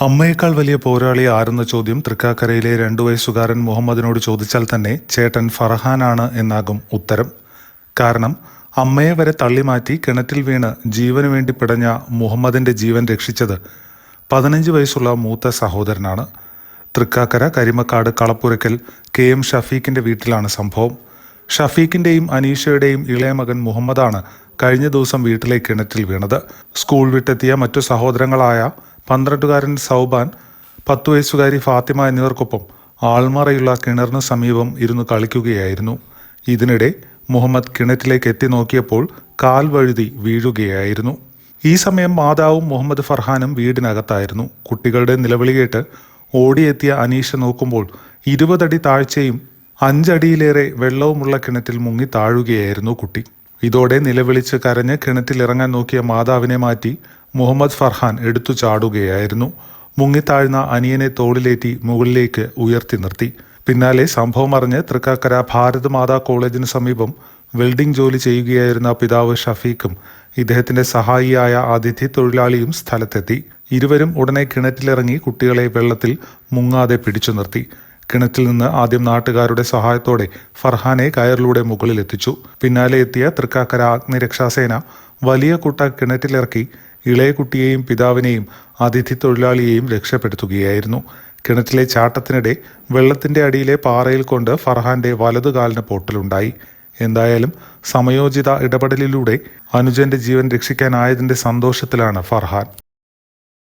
അമ്മയേക്കാൾ വലിയ പോരാളി ആരെന്ന ചോദ്യം തൃക്കാക്കരയിലെ രണ്ടു വയസ്സുകാരൻ മുഹമ്മദിനോട് ചോദിച്ചാൽ തന്നെ ചേട്ടൻ ഫർഹാനാണ് എന്നാകും ഉത്തരം. കാരണം അമ്മയെ വരെ തള്ളിമാറ്റി കിണറ്റിൽ വീണ് ജീവന് വേണ്ടി പിടഞ്ഞ മുഹമ്മദിന്റെ ജീവൻ രക്ഷിച്ചത് പതിനഞ്ച് വയസ്സുള്ള മൂത്ത സഹോദരനാണ്. തൃക്കാക്കര കരിമക്കാട് കളപ്പുരക്കൽ കെ എം ഷഫീഖിന്റെ വീട്ടിലാണ് സംഭവം. ഷഫീഖിന്റെയും അനീഷയുടെയും ഇളയ മകൻ മുഹമ്മദാണ് കഴിഞ്ഞ ദിവസം വീട്ടിലെ കിണറ്റിൽ വീണത്. സ്കൂൾ വിട്ടെത്തിയ മറ്റു സഹോദരങ്ങളായ പന്ത്രണ്ടുകാരൻ സൗബാൻ പത്തു വയസ്സുകാരി ഫാത്തിമ എന്നിവർക്കൊപ്പം ആൾമറയുള്ള കിണറിന് സമീപം ഇരുന്ന് കളിക്കുകയായിരുന്നു. ഇതിനിടെ മുഹമ്മദ് കിണറ്റിലേക്ക് എത്തി നോക്കിയപ്പോൾ കാൽ വഴുതി വീഴുകയായിരുന്നു. ഈ സമയം മാതാവും മുഹമ്മദ് ഫർഹാനും വീടിനകത്തായിരുന്നു. കുട്ടികളുടെ നിലവിളി കേട്ട് ഓടിയെത്തിയ അനീഷ നോക്കുമ്പോൾ ഇരുപതടി താഴ്ചയും അഞ്ചടിയിലേറെ വെള്ളവുമുള്ള കിണറ്റിൽ മുങ്ങി താഴുകയായിരുന്നു കുട്ടി. ഇതോടെ നിലവിളിച്ച് കരഞ്ഞ് കിണറ്റിൽ ഇറങ്ങാൻ നോക്കിയ മാതാവിനെ മാറ്റി മുഹമ്മദ് ഫർഹാൻ എടുത്തു ചാടുകയായിരുന്നു. മുങ്ങിത്താഴ്ന്ന അനിയനെ തോളിലേറ്റി മുകളിലേക്ക് ഉയർത്തി നിർത്തി. പിന്നാലെ സംഭവം അറിഞ്ഞ് തൃക്കാക്കര ഭാരത് മാതാ കോളേജിന് സമീപം വെൽഡിംഗ് ജോലി ചെയ്യുകയായിരുന്ന പിതാവ് ഷഫീഖും ഇദ്ദേഹത്തിന്റെ സഹായിയായ അതിഥി തൊഴിലാളിയും സ്ഥലത്തെത്തി. ഇരുവരും ഉടനെ കിണറ്റിലിറങ്ങി കുട്ടികളെ വെള്ളത്തിൽ മുങ്ങാതെ പിടിച്ചു നിർത്തി. കിണറ്റിൽ നിന്ന് ആദ്യം നാട്ടുകാരുടെ സഹായത്തോടെ ഫർഹാനെ കയറിലൂടെ മുകളിലെത്തിച്ചു. പിന്നാലെ എത്തിയ തൃക്കാക്കര അഗ്നിരക്ഷാസേന വലിയ കുട്ട കിണറ്റിലിറക്കി ഇളയ കുട്ടിയെയും പിതാവിനെയും അതിഥി തൊഴിലാളിയെയും രക്ഷപ്പെടുത്തുകയായിരുന്നു. കിണറ്റിലെ ചാട്ടത്തിനിടെ വെള്ളത്തിന്റെ അടിയിലെ പാറയിൽ കൊണ്ട് ഫർഹാന്റെ വലതുകാലിന് പൊട്ടലുണ്ടായി. എന്തായാലും സമയോചിത ഇടപെടലിലൂടെ അനുജന്റെ ജീവൻ രക്ഷിക്കാനായതിന്റെ സന്തോഷത്തിലാണ് ഫർഹാൻ.